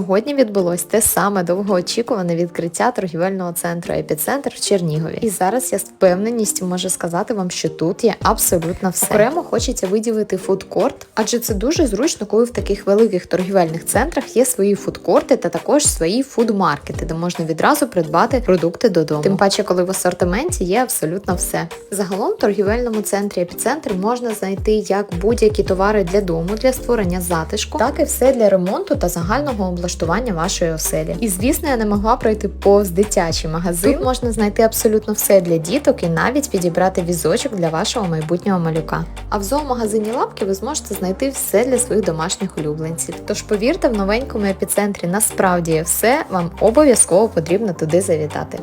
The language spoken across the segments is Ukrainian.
Сьогодні відбулось те саме довгоочікуване відкриття торгівельного центру Епіцентр в Чернігові. І зараз я з впевненістю можу сказати вам, що тут є абсолютно все. Окремо хочеться виділити фудкорт, адже це дуже зручно, коли в таких великих торгівельних центрах є свої фудкорти та також свої фудмаркети, де можна відразу придбати продукти додому. Тим паче, коли в асортименті є абсолютно все. Загалом в торгівельному центрі Епіцентр можна знайти як будь-які товари для дому, для створення затишку, так і все для ремонту та загального облаштування вашої оселі. І звісно, я не могла пройти повз дитячий магазин. Тут можна знайти абсолютно все для діток і навіть підібрати візочок для вашого майбутнього малюка. А в зоомагазині лапки ви зможете знайти все для своїх домашніх улюбленців. Тож повірте, в новенькому епіцентрі насправді є все. Вам обов'язково потрібно туди завітати.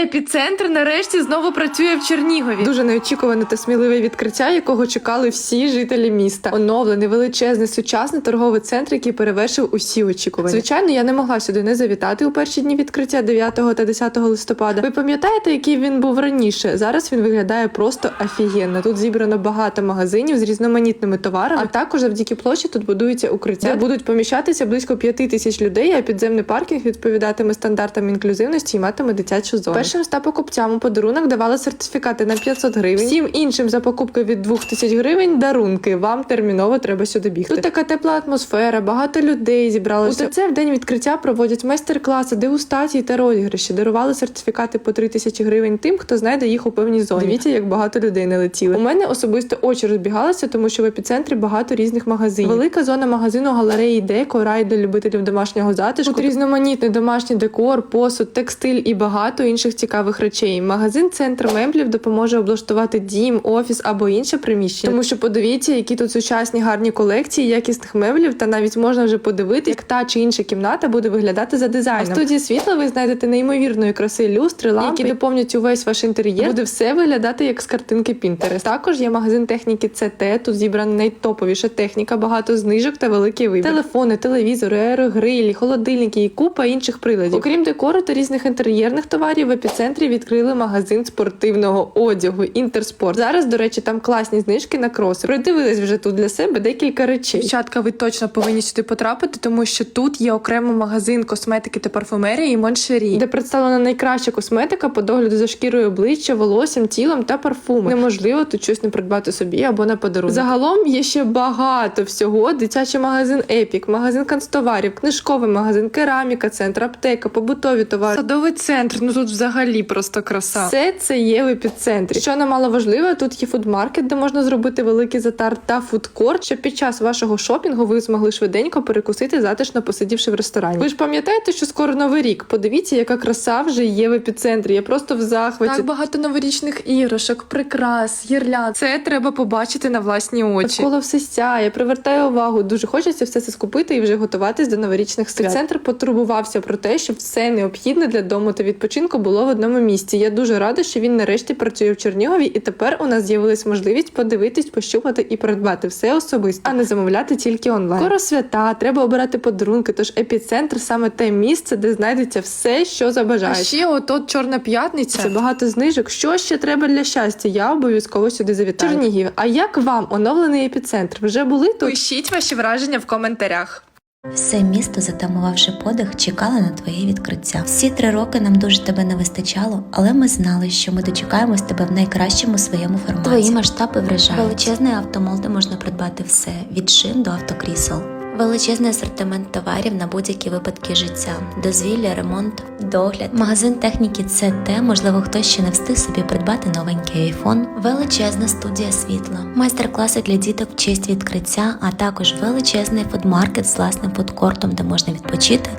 Епіцентр нарешті знову працює в Чернігові. Дуже неочікуване та сміливе відкриття, якого чекали всі жителі міста. Оновлений величезний сучасний торговий центр, який перевершив усі очікування. Звичайно, я не могла сюди не завітати у перші дні відкриття 9 та 10 листопада. Ви пам'ятаєте, який він був раніше? Зараз він виглядає просто офігенно. Тут зібрано багато магазинів з різноманітними товарами. А також завдяки площі тут будуються укриття, де будуть поміщатися близько 5 тисяч людей. А підземний паркінг відповідатиме стандартам інклюзивності і матиме дитячу зону. Першим ста покупцям у подарунок давали сертифікати на 500 гривень. Всім іншим за покупки від 2000 гривень дарунки. Вам терміново треба сюди бігти. Тут така тепла атмосфера, багато людей зібралося. У ТЦ в день відкриття проводять майстер-класи, дегустації та розіграші. Дарували сертифікати по 3000 гривень тим, хто знайде їх у певній зоні. Дивіться, як багато людей не летіли. У мене особисто очі розбігалися, тому що в епіцентрі багато різних магазинів. Велика зона магазину галереї деко, рай для любителів домашнього затишку. Тут різноманітний домашній декор, посуд, текстиль і багато інших цікавих речей. Магазин центр меблів допоможе облаштувати дім, офіс або інше приміщення. Тому що подивіться, які тут сучасні гарні колекції якісних меблів, та навіть можна вже подивитися, як та чи інша кімната буде виглядати за дизайном. А в студії світла ви знайдете неймовірної краси люстри, лампи, які доповнять увесь ваш інтер'єр. Буде все виглядати як з картинки Pinterest. Також є магазин техніки CT, Тут зібрана найтоповіша техніка, багато знижок та великий вибір. Телефони, телевізори, аерогрилі, холодильники і купа інших приладів. Окрім декору та різних інтер'єрних товарів, в епіцентрі відкрили магазин спортивного одягу Інтерспорт. Зараз, до речі, там класні знижки на кроси. Придивились вже тут для себе декілька речей. Дівчатка, ви точно повинні сюди потрапити, тому що тут є окремий магазин косметики та парфумерії і моншері, де представлена найкраща косметика по догляду за шкірою обличчя, волоссям, тілом та парфуми. Неможливо тут щось не придбати собі або на подарунок. Загалом є ще багато всього: дитячий магазин Епік, магазин канцтоварів, книжковий магазин, кераміка, центр, аптека, побутові товари, садовий центр. Ну тут взагалі просто краса. Все це є в епіцентрі. Що немало важливо, тут є фудмаркет, де можна зробити великий затар та фудкорт, щоб під час вашого шопінгу ви змогли швиденько перекусити затишно посидівши в ресторані. Ви ж пам'ятаєте, що скоро новий рік? Подивіться, яка краса вже є в епіцентрі. Я просто в захваті. Так багато новорічних іграшок, прикрас, гірлянд. Це треба побачити на власні очі. Коло все сяє, привертає увагу. Дуже хочеться все це скупити і вже готуватись до новорічних свят. Центр потурбувався про те, щоб все необхідне для дому та відпочинку було в одному місці. Я дуже рада, що він нарешті працює в Чернігові, і тепер у нас з'явилась можливість подивитись, пощупати і придбати все особисто, а не замовляти тільки онлайн. Скоро свята, треба обирати подарунки. Тож епіцентр саме те місце, де знайдеться все, що забажаєш. А ще от Чорна п'ятниця. Це багато знижок. Що ще треба для щастя? Я обов'язково сюди завітаю. Чернігів. А як вам оновлений епіцентр? Вже були тут? Пишіть ваші враження в коментарях. Все місто, затамувавши подих, чекало на твоє відкриття. Всі три роки нам дуже тебе не вистачало, але ми знали, що ми дочекаємось тебе в найкращому своєму форматі. Твої масштаби вражають. Величезний автомол, де можна придбати все від шин до автокрісел. Величезний асортимент товарів на будь-які випадки життя, дозвілля, ремонт, догляд. Магазин техніки це те, можливо, хтось ще не встиг собі придбати новенький айфон, величезна студія світла, майстер-класи для діток в честь відкриття, а також величезний фудмаркет з власним фудкортом, де можна відпочити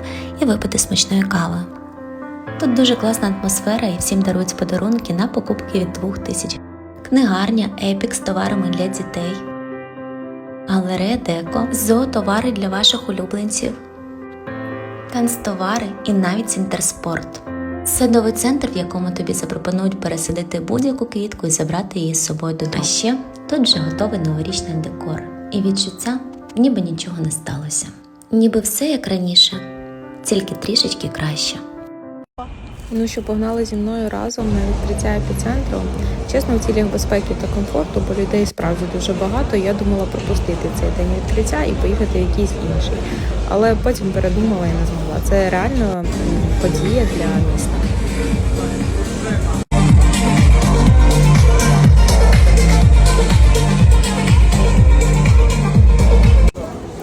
і випити смачної кави. Тут дуже класна атмосфера і всім дарують подарунки на покупки від 2000. Книгарня Епік з товарами для дітей. Галерея Деко, зоотовари для ваших улюбленців. канцтовари і навіть інтерспорт. Садовий центр, в якому тобі запропонують пересадити будь-яку квітку і забрати її з собою додому. А ще тут вже готовий новорічний декор і відчуття, ніби нічого не сталося. Ніби все як раніше, тільки трішечки краще. Ну що погнали зі мною разом на відкриття епіцентру. Чесно, в цілях безпеки та комфорту, бо людей справді дуже багато. Я думала пропустити цей день відкриття і поїхати в якийсь інший. Але потім передумала і не змогла. Це реально подія для міста.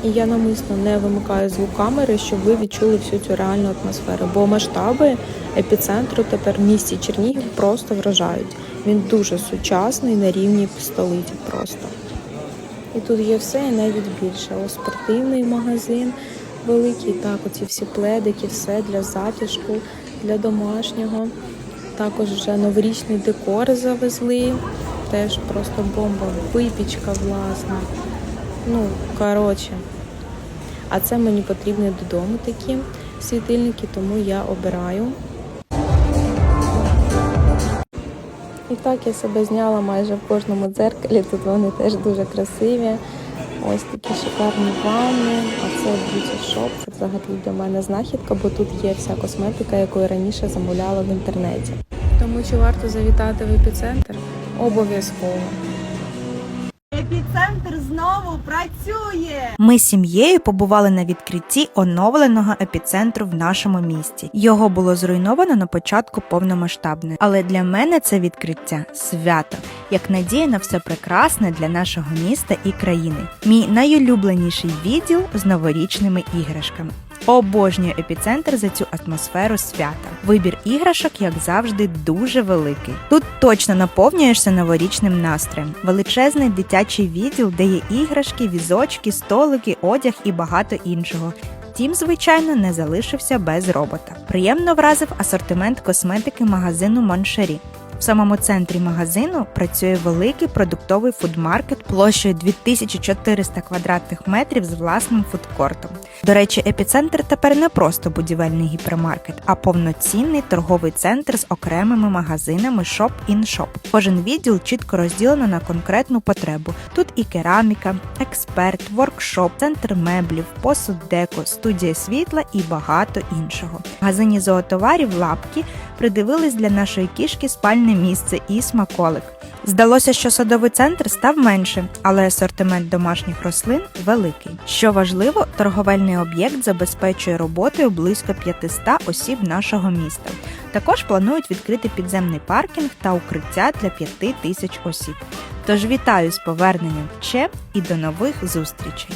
І я намисно не вимикаю звук камери, щоб ви відчули всю цю реальну атмосферу. Бо масштаби епіцентру тепер в місті Чернігів просто вражають. Він дуже сучасний на рівні столиці просто. І тут є все і навіть більше. Ось спортивний магазин великий, так, оці всі пледики, все для затишку, для домашнього. Також вже новорічний декор завезли. Теж просто бомба, випічка власна. Ну, коротше. А це мені потрібні додому такі світильники, тому я обираю. І так я себе зняла майже в кожному дзеркалі. Тут вони теж дуже красиві. Ось такі шикарні ванни. А це Beauty Shop. Це взагалі для мене знахідка, бо тут є вся косметика, яку я раніше замовляла в інтернеті. Тому чи варто завітати в епіцентр? Обов'язково. Знову працює. Ми з сім'єю побували на відкритті оновленого епіцентру в нашому місті. Його було зруйновано на початку повномасштабної, але для мене це відкриття свято, як надія на все прекрасне для нашого міста і країни. Мій найулюбленіший відділ з новорічними іграшками. Обожнюю епіцентр за цю атмосферу свята. Вибір іграшок, як завжди, дуже великий. Тут точно наповнюєшся новорічним настроєм. Величезний дитячий відділ, де є іграшки, візочки, столики, одяг і багато іншого. Втім, звичайно, не залишився без робота. Приємно вразив асортимент косметики магазину Моншері. В самому центрі магазину працює великий продуктовий фудмаркет площею 2400 квадратних метрів з власним фудкортом. До речі, епіцентр тепер не просто будівельний гіпермаркет, а повноцінний торговий центр з окремими магазинами Shop in Shop. Кожен відділ чітко розділено на конкретну потребу. Тут і кераміка, експерт, воркшоп, центр меблів, посуд деко, студія світла і багато іншого. В магазині зоотоварів лапки придивились для нашої кішки спальне місце і смаколик. Здалося, що садовий центр став менше, але асортимент домашніх рослин великий. Що важливо, торговельний об'єкт забезпечує роботою близько 500 осіб нашого міста. Також планують відкрити підземний паркінг та укриття для 5 тисяч осіб. Тож вітаю з поверненням в ЧЕ і до нових зустрічей!